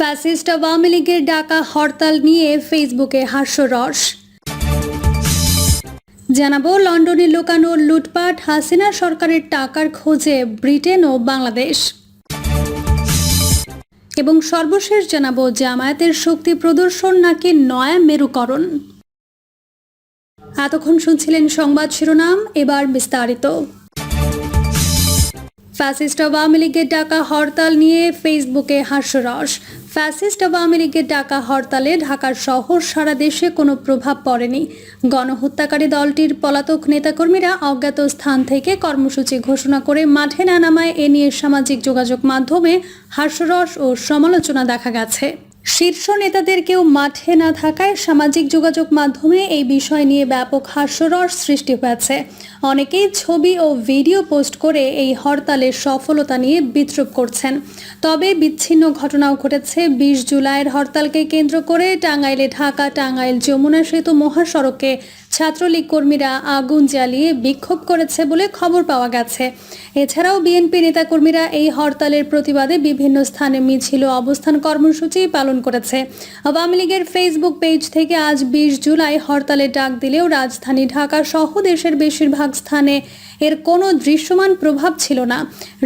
Fascist Awami লীগের ডাকা হরতাল নিয়ে ফেসবুকে হাস্যরস। জানাব, লন্ডনে লুকানো লুটপাট, হাসিনা সরকারের টাকার খোঁজে ব্রিটেন ও বাংলাদেশ। এবং সর্বশেষ জানাব, জামায়াতের শক্তি প্রদর্শন নাকি নয়া মেরুকরণ? এতক্ষণ শুনছিলেন সংবাদ শিরোনাম, এবার বিস্তারিত। ফ্যাসিস্ট আওয়ামী লীগের ডাকা হরতাল নিয়ে ফেসবুকে হাস্যরস। ফ্যাসিস্ট আওয়ামী ডাকা হরতালে ঢাকার শহর সারা দেশে কোনো প্রভাব পড়েনি। গণহত্যাকারী দলটির পলাতক নেতাকর্মীরা অজ্ঞাত স্থান থেকে কর্মসূচি ঘোষণা করে মাঠে না নামায় এ নিয়ে সামাজিক যোগাযোগ মাধ্যমে হাস্যরস ও সমালোচনা দেখা গেছে। শীর্ষ নেতাদের কেউ মাঠে না থাকায় সামাজিক যোগাযোগ মাধ্যমে এই বিষয় নিয়ে ব্যাপক হাস্যরস সৃষ্টি হয়েছে। অনেকেই ছবি ও ভিডিও পোস্ট করে এই হরতালের সফলতা নিয়ে বিদ্রুপ করছেন। তবে বিচ্ছিন্ন ঘটনাও ঘটেছে। বিশ জুলাইয়ের হরতালকে কেন্দ্র করে টাঙ্গাইলে ঢাকা টাঙ্গাইল যমুনা সেতু মহাসড়কে ছাত্রলীগ কর্মীরা আগুন জ্বালিয়ে বিক্ষোভ করেছে বলে খবর পাওয়া গেছে। এছাড়াও বিএনপি নেতাকর্মীরা এই হরতালের প্রতিবাদে বিভিন্ন স্থানে মিছিল অবস্থান কর্মসূচি পালন করেছে। আওয়ামী লীগের ফেসবুক পেজ থেকে আজ বিশ জুলাই হরতালে ডাক দিলেও রাজধানী ঢাকা সহ দেশের বেশিরভাগ স্থানে এর কোনো দৃশ্যমান প্রভাব ছিল না।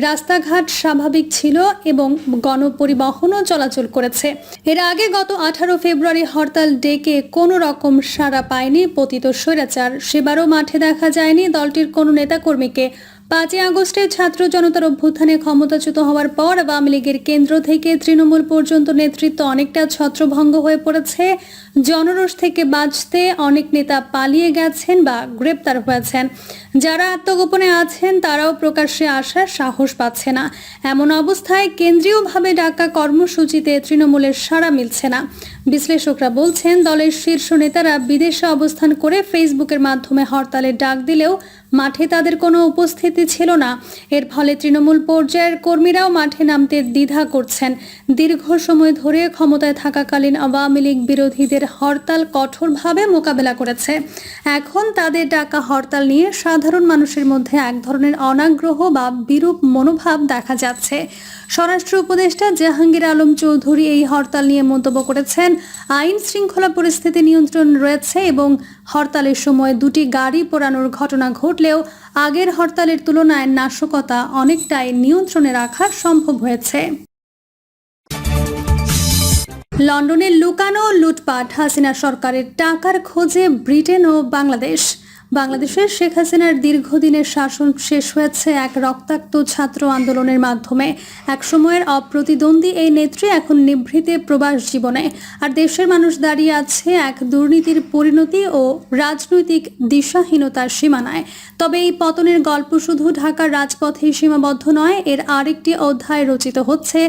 রাস্তাঘাট স্বাভাবিক ছিল এবং গণপরিবহনও চলাচল করেছে। এর আগে গত আঠারো ফেব্রুয়ারি হরতাল ডেকে কোনো রকম সাড়া পায়নি পতিত স্বৈরাচার। সেবারও মাঠে দেখা যায়নি দলটির কোনো নেতাকর্মীকে। পাঁচই আগস্টে ছাত্র জনতার অভ্যুত্থানে ক্ষমতাচ্যুত হওয়ার পর আওয়ামী লীগের কেন্দ্র থেকে তৃণমূল পর্যন্ত নেতৃত্ব অনেকটা ছত্রভঙ্গ হয়ে পড়েছে। জনরোষ থেকে বাঁচতে অনেক নেতা পালিয়ে গেছেন বা গ্রেপ্তার হয়েছেন। যারা আত্মগোপনে আছেন, তারাও প্রকাশ্যে আসার সাহস পাচ্ছে না। এমন অবস্থায় কেন্দ্রীয়ভাবে ডাকা কর্মসূচিতে তৃণমূলের সাড়া মিলছে না। বিশ্লেষকরা বলছেন, দলের শীর্ষ নেতারা বিদেশে অবস্থান করে ফেসবুকের মাধ্যমে হরতালের ডাক দিলেও মাঠে তাদের কোনো উপস্থিতি ছিল না। এর ফলে তৃণমূল পর্যায়ের কর্মীরাও মাঠে নামতে দ্বিধা করছেন। দীর্ঘ সময় ধরে ক্ষমতায় থাকাকালীন আওয়ামী লীগ বিরোধীদের হরতাল কঠোরভাবে মোকাবেলা করেছে। এখন তাদের ডাকা হরতাল নিয়ে সাধারণ মানুষের মধ্যে এক ধরনের অনাগ্রহ বা বিরূপ মনোভাব দেখা যাচ্ছে। স্বরাষ্ট্র উপদেষ্টা জাহাঙ্গীর আলম চৌধুরী এই হরতাল নিয়ে মন্তব্য করেছেন। আইন শৃঙ্খলা পরিস্থিতি নিয়ন্ত্রণ রয়েছে এবং হরতালের সময় দুটি গাড়ি পোড়ানোর ঘটনা ঘটলেও আগের হরতালের তুলনায় নাশকতা অনেকটাই নিয়ন্ত্রণে রাখা সম্ভব হয়েছে। লন্ডনের লুকানো লুটপাট, হাসিনা সরকারের টাকার খোঁজে ব্রিটেন ও বাংলাদেশ। বাংলাদেশের শেখ হাসিনার দীর্ঘদিনের শাসন শেষ হয়েছে এক রক্তাক্ত ছাত্র আন্দোলনের মাধ্যমে। এক সময়ের অপ্রতিদ্বন্দ্বী এই নেত্রী এখন নিভৃতে প্রবাস জীবনে। আর দেশের মানুষ দাঁড়িয়ে আছে এক দুর্নীতির পরিণতি ও রাজনৈতিক দিশাহীনতার সীমানায়। তবে এই পতনের গল্প শুধু ঢাকার রাজপথেই সীমাবদ্ধ নয়, এর আরেকটি অধ্যায় রচিত হচ্ছে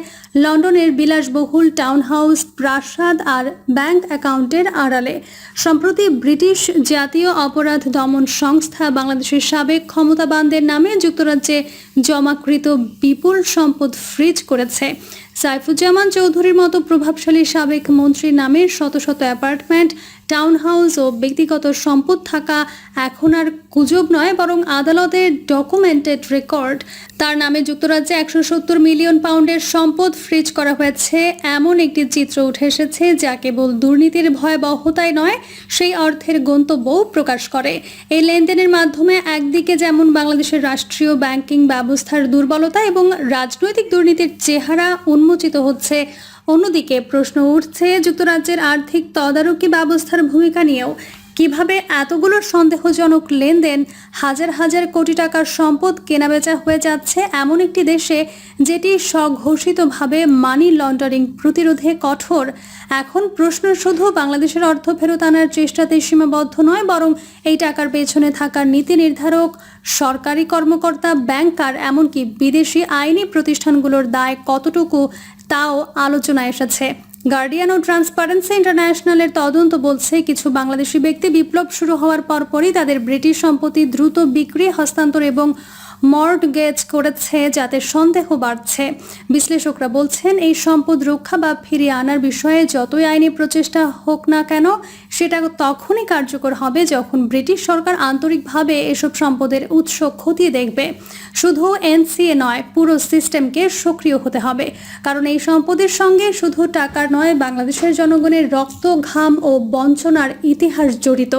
লন্ডনের বিলাসবহুল টাউন হাউস প্রাসাদ আর ব্যাংক অ্যাকাউন্টের আড়ালে। সম্প্রতি ব্রিটিশ জাতীয় অপরাধ দমন সংস্থা বাংলাদেশের সাবেক ক্ষমতাবানদের নামে যুক্তরাজ্যে জমাকৃত বিপুল সম্পদ ফ্রিজ করেছে। সাইফুজ্জামান চৌধুরীর মতো প্রভাবশালী সাবেক মন্ত্রীর নামে শত শত অ্যাপার্টমেন্ট টাউন হাউস ও ব্যক্তিগত সম্পদ থাকা এখন আর গুজব নয়, বরং আদালতের ডকুমেন্টেড রেকর্ড। তার নামে যুক্তরাজ্যে একশো সত্তর মিলিয়ন পাউন্ডের সম্পদ ফ্রিজ করা হয়েছে। এমন একটি চিত্র উঠে এসেছে যা কেবল দুর্নীতির ভয়াবহতায় নয়, সেই অর্থের গন্তব্যও প্রকাশ করে। এই লেনদেনের মাধ্যমে একদিকে যেমন বাংলাদেশের রাষ্ট্রীয় ব্যাংকিং ব্যবস্থার দুর্বলতা এবং রাজনৈতিক দুর্নীতির চেহারা উন্মোচিত হচ্ছে। অন্যদিকে প্রশ্ন উঠছে যুক্তরাজ্যের আর্থিক তদারকি ব্যবস্থার ভূমিকা নিয়েও কীভাবে এতগুলো সন্দেহজনক লেনদেন হাজার হাজার কোটি টাকার সম্পদ কেনাবেচা হয়ে যাচ্ছে এমন একটি দেশে যেটি স্বঘোষিতভাবে মানি লন্ডারিং প্রতিরোধে কঠোর? এখন প্রশ্ন শুধু বাংলাদেশের অর্থ ফেরত আনার চেষ্টাতে সীমাবদ্ধ নয়, বরং এই টাকার পেছনে থাকা নীতি নির্ধারক, সরকারি কর্মকর্তা ব্যাংকার এমনকি বিদেশি আইনি প্রতিষ্ঠানগুলোর দায় কতটুকু, তাও আলোচনায় এসেছে। গার্ডিয়ান ও ট্রান্সপারেন্সি ইন্টারন্যাশনালের তদন্ত বলছে, কিছু বাংলাদেশি ব্যক্তি বিপ্লব শুরু হওয়ার পরপরই তাদের ব্রিটিশ সম্পত্তি দ্রুত বিক্রি, হস্তান্তর এবং মর্টগেজ করেছে যাতে সন্দেহ বাড়ছে। বিশ্লেষকরা বলছেন, এই সম্পদ রক্ষা বা ফিরিয়ে আনার বিষয়ে যতই আইনি প্রচেষ্টা হোক না কেন, সেটা তখনই কার্যকর হবে যখন ব্রিটিশ সরকার আন্তরিকভাবে এসব সম্পদের উৎস খতিয়ে দেখবে। শুধু এনসিএ নয়, পুরো সিস্টেমকে সক্রিয় হতে হবে। কারণ এই সম্পদের সঙ্গে শুধু টাকার নয়, বাংলাদেশের জনগণের রক্ত ঘাম ও বঞ্চনার ইতিহাস জড়িত।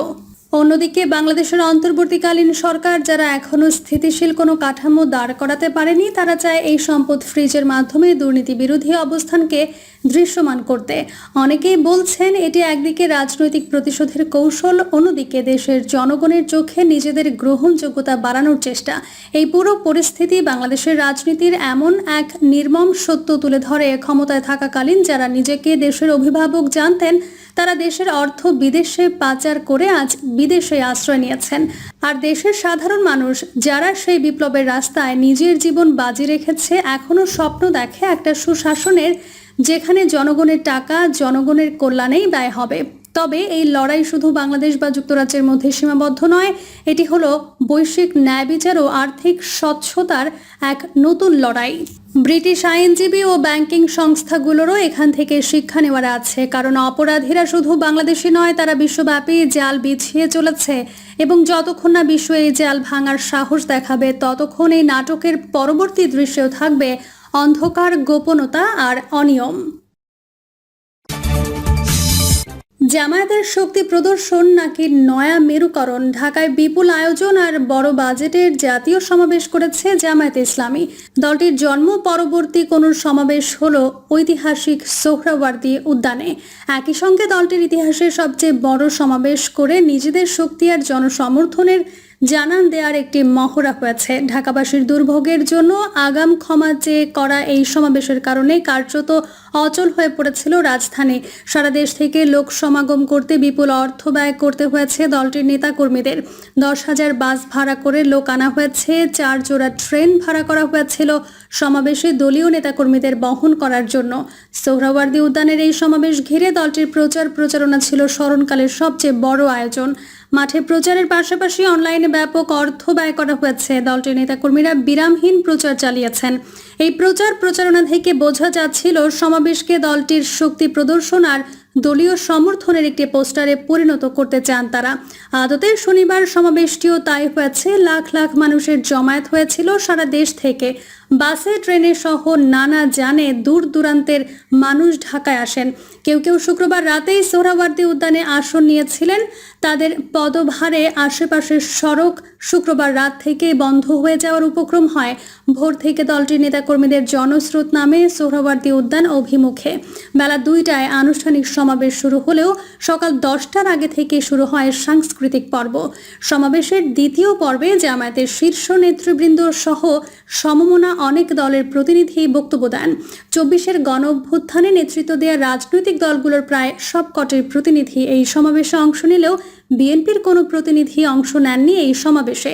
অন্যদিকে বাংলাদেশের অন্তর্বর্তীকালীন সরকার যারা এখনও স্থিতিশীল কোনো কাঠামো দাঁড় করাতে পারেনি, তারা চায় এই সম্পদ ফ্রিজের মাধ্যমে দুর্নীতি বিরোধী অবস্থানকে দৃশ্যমান করতে। অনেকেই বলছেন এটি একদিকে রাজনৈতিক প্রতিশোধের কৌশল, অন্যদিকে দেশের জনগণের চোখে নিজেদের গ্রহণযোগ্যতা বাড়ানোর চেষ্টা। এই পুরো পরিস্থিতি বাংলাদেশের রাজনীতির এমন এক নির্মম সত্য তুলে ধরে ক্ষমতায় থাকাকালীন যারা নিজেকে দেশের অভিভাবক জানতেন, তারা দেশের অর্থ বিদেশে পাচার করে আজ বিদেশে আশ্রয় নিয়েছেন। আর দেশের সাধারণ মানুষ যারা সেই বিপ্লবের রাস্তায় নিজের জীবন বাজি রেখেছে, এখনও স্বপ্ন দেখে একটা সুশাসনের, যেখানে জনগণের টাকা, জনগণের কল্যাণেই ব্যয় হবে। তবে এই লড়াই শুধু বাংলাদেশ বা যুক্তরাজ্যের মধ্যে সীমাবদ্ধ নয়, এটি হলো বৈশ্বিক ন্যায় বিচার ও আর্থিক স্বচ্ছতার এক নতুন লড়াই। ব্রিটিশ আইনজীবী ও ব্যাংকিং সংস্থাগুলোরও এখান থেকে শিক্ষা নেওয়ার আছে, কারণ অপরাধীরা শুধু বাংলাদেশি নয়, তারা বিশ্বব্যাপী জাল বিছিয়ে চলেছে এবং যতক্ষণ না বিশ্ব এই জাল ভাঙার সাহস দেখাবে, ততক্ষণ এই নাটকের পরবর্তী দৃশ্যেও থাকবে অন্ধকার, গোপনতা আর অনিয়ম। জামায়াতের শক্তি প্রদর্শন নাকি নয়া মেরুকরণ? ঢাকায় বিপুল আয়োজন আর বড় বাজেটের জাতীয় সমাবেশ করেছে জামায়াত ইসলামী। দলটির জন্ম পরবর্তী কোন সমাবেশ হল ঐতিহাসিক সোহরাওয়ার্দী উদ্যানে। একই সঙ্গে দলটির ইতিহাসের সবচেয়ে বড় সমাবেশ করে নিজেদের শক্তি আর জনসমর্থনের জানান দেয়ার একটি মহড়া হয়েছে। ঢাকাবাসীর দুর্ভোগের জন্য আগাম ক্ষমা চেয়ে করা এই সমাবেশের কারণে কার্যত অচল হয়ে পড়েছিল রাজধানী। সারা দেশ থেকে লোক সমাগম করতে বিপুল অর্থ ব্যয় করতে হয়েছে দলটির নেতাকর্মীদের। দশ হাজার বাস ভাড়া করে লোক আনা হয়েছে, চার জোড়া ট্রেন ভাড়া করা হয়েছিল সমাবেশে দলীয় নেতাকর্মীদের বহন করার জন্য সোহরাওয়ার্দী উদ্যানের এই সমাবেশ ঘিরে দলটির প্রচার প্রচারণা ছিল স্মরণকালের সবচেয়ে বড় আয়োজন। মাঠে প্রচারের পাশাপাশি অনলাইনে ব্যাপক অর্থ ব্যয় করা হয়েছে। দলটির নেতাকর্মীরা বিরামহীন প্রচার চালিয়েছেন। এই প্রচার প্রচারণা থেকে বোঝা যাচ্ছিল সমাবেশকে দলটির শক্তি প্রদর্শন আর দলীয় সমর্থনের একটি পোস্টারে পরিণত করতে চান তারা। আদতে শনিবার সমাবেশটিও তাই হয়েছে। লাখ লাখ মানুষের জমায়েত হয়েছিল সারা দেশ থেকে। বাসে, ট্রেনে সহ নানা যানে দূর দূরান্তের মানুষ ঢাকায় আসেন। কেউ কেউ শুক্রবার রাতেই সোহরাওয়ার্দী উদ্যানে আসন নিয়েছিলেন। তাদের পদভারে আশেপাশের সড়ক শুক্রবার রাত থেকে বন্ধ হয়ে যাওয়ার উপক্রম হয়। ভোর থেকে দলটির নেতাকর্মীদের জনস্রোত নামে সোহরাওয়ার্দী উদ্যান অভিমুখে। বেলা দুইটায় আনুষ্ঠানিক সমাবেশ শুরু হলেও সকাল দশটার আগে থেকে শুরু হয় সাংস্কৃতিক পর্ব। সমাবেশের দ্বিতীয় পর্বে জামায়াতের শীর্ষ নেতৃবৃন্দ সহ সমমনা অনেক দলের প্রতিনিধি বক্তব্য দেন। চব্বিশের গণ অভ্যুত্থানে নেতৃত্ব দেওয়া রাজনৈতিক দলগুলোর প্রায় সবকটির প্রতিনিধি এই সমাবেশে অংশ নিলেও বিএনপির কোনো প্রতিনিধি অংশ নেননি এই সমাবেশে।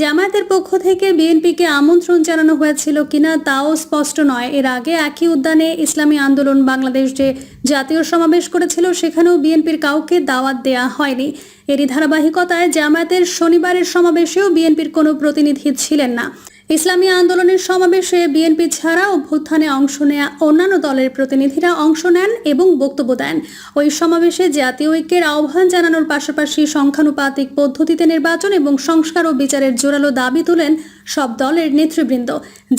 জামায়াতের পক্ষ থেকে বিএনপিকে আমন্ত্রণ জানানো হয়েছিল কিনা তাও স্পষ্ট নয়। এর আগে একই উদ্যানে ইসলামী আন্দোলন বাংলাদেশ যে জাতীয় সমাবেশ করেছিল, সেখানেও বিএনপির কাউকে দাওয়াত দেয়া হয়নি। এরই ধারাবাহিকতায় জামায়াতের শনিবারের সমাবেশেও বিএনপির কোনো প্রতিনিধি ছিলেন না। ইসলামী আন্দোলনের সমাবেশে বিএনপি ছাড়া অভ্যুত্থানে অংশ নেয়া অন্যান্য দলের প্রতিনিধিরা অংশ নেন এবং বক্তব্য দেন। ওই সমাবেশে জাতীয় ঐক্যের আহ্বান জানানোর পাশাপাশি সংখ্যানুপাতিক পদ্ধতিতে নির্বাচন এবং সংস্কার ও বিচারের জোরালো দাবি তোলেন সব দলের নেতৃবৃন্দ।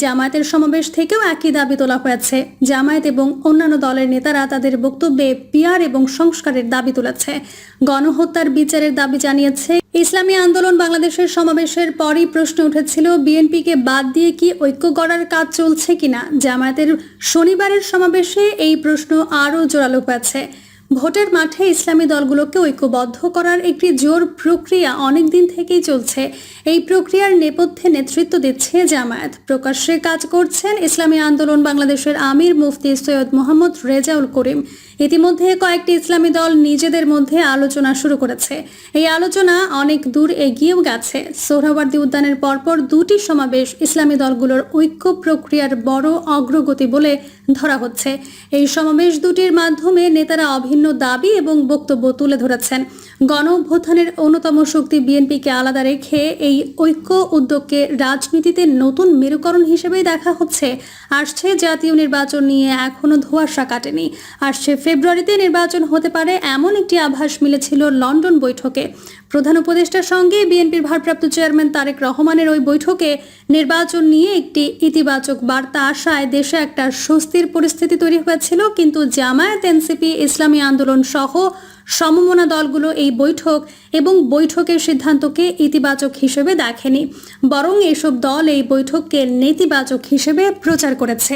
জামায়াতের সমাবেশ থেকেও একই দাবি তোলা হয়েছে। জামায়াত এবং অন্যান্য দলের নেতারা তাদের বক্তব্যে পিয়ার এবং সংস্কারের দাবি তুলেছে। গণহত্যার বিচারের দাবি জানিয়েছে। ইসলামী আন্দোলন বাংলাদেশের সমাবেশের পরই প্রশ্ন উঠেছিল, বিএনপিকে বাদ দিয়ে কি ঐক্য গড়ার কাজ চলছে কিনা? জামায়াতের শনিবারের সমাবেশে এই প্রশ্ন আরও জোরালো হয়েছে। ভোটের মাঠে ইসলামী দলগুলোকে ঐক্যবদ্ধ করার একটি জোর প্রক্রিয়া অনেক দিন থেকেই চলছে। এই প্রক্রিয়ার নেপথ্যে নেতৃত্ব দিচ্ছে জামায়াত। প্রকাশ্যে কাজ করছেন ইসলামী আন্দোলন বাংলাদেশের আমির মুফতি সৈয়দ মোহাম্মদ রেজাউল করিম। ইতিমধ্যে কয়েকটি ইসলামী দল নিজেদের মধ্যে আলোচনা শুরু করেছে। এই আলোচনা অনেক দূর এগিয়েও গেছে। সোহরাওয়ার্দী উদ্যানের পরপর দুটি সমাবেশ ইসলামী দলগুলোর ঐক্য প্রক্রিয়ার বড় অগ্রগতি বলে ধরা হচ্ছে। এই সমাবেশ দুটির মাধ্যমে নেতারা অভিন্ন দাবি এবং বক্তব্য তুলে ধরেছেন। গণ অন্যতম শক্তি বিএনপিকে আলাদা রেখে এই ঐক্য উদ্যোগকে রাজনীতিতে নতুন মেরুকরণ হিসেবেই দেখা হচ্ছে। আসছে জাতীয় নির্বাচন নিয়ে এখনও ধোঁয়াশা কাটেনি। আসছে ফেব্রুয়ারিতে নির্বাচন হতে পারে এমন একটি আভাস মিলেছিল লন্ডন বৈঠকে। প্রধান উপদেষ্টার সঙ্গে বিএনপির ভারপ্রাপ্ত চেয়ারম্যান তারেক রহমানের ওই বৈঠকে নির্বাচন নিয়ে একটি ইতিবাচক বার্তা আসায় দেশে একটা স্বস্তির পরিস্থিতি তৈরি হয়েছিল, কিন্তু জামায়াত, এনসিপি, ইসলামী আন্দোলন সহ সমমনা দলগুলো এই বৈঠক এবং বৈঠকের সিদ্ধান্তকে ইতিবাচক হিসেবে দেখেনি, বরং এসব দল এই বৈঠককে নেতিবাচক হিসেবে প্রচার করেছে।